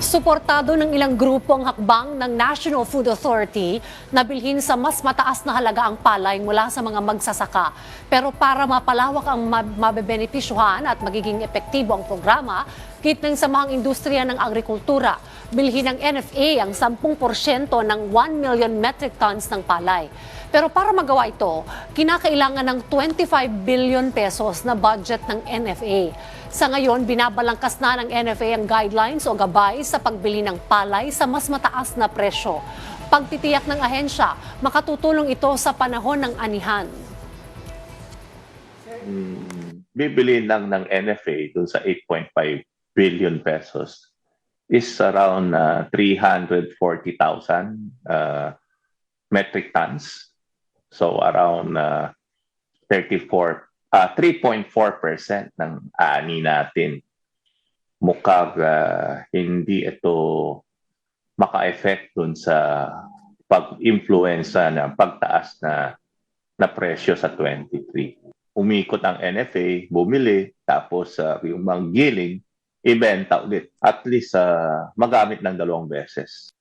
Suportado ng ilang grupo ang hakbang ng National Food Authority na bilhin sa mas mataas na halaga ang palay mula sa mga magsasaka. Pero para mapalawak ang mab- mabebenepisyuhan at magiging epektibo ang programa, kit ng Samahang Industriya ng Agrikultura, bilhin ng NFA ang 10% ng 1 million metric tons ng palay. Pero para magawa ito, kinakailangan ng 25 billion pesos na budget ng NFA. Sa ngayon, binabalangkas na ng NFA ang guidelines o gabay sa pagbili ng palay sa mas mataas na presyo. Pagtitiyak ng ahensya, makatutulong ito sa panahon ng anihan. bibili lang ng NFA dun sa 8.5 billion pesos is around uh, 340,000 uh, metric tons. So around uh, 34 uh, 3.4% ng ani natin. Mukhang uh, hindi ito maka-effect dun sa pag-influenza na pagtaas na na presyo sa 23 umikot ang NFA, bumili, tapos uh, yung mga giling, ibenta ulit. At least uh, magamit ng dalawang beses.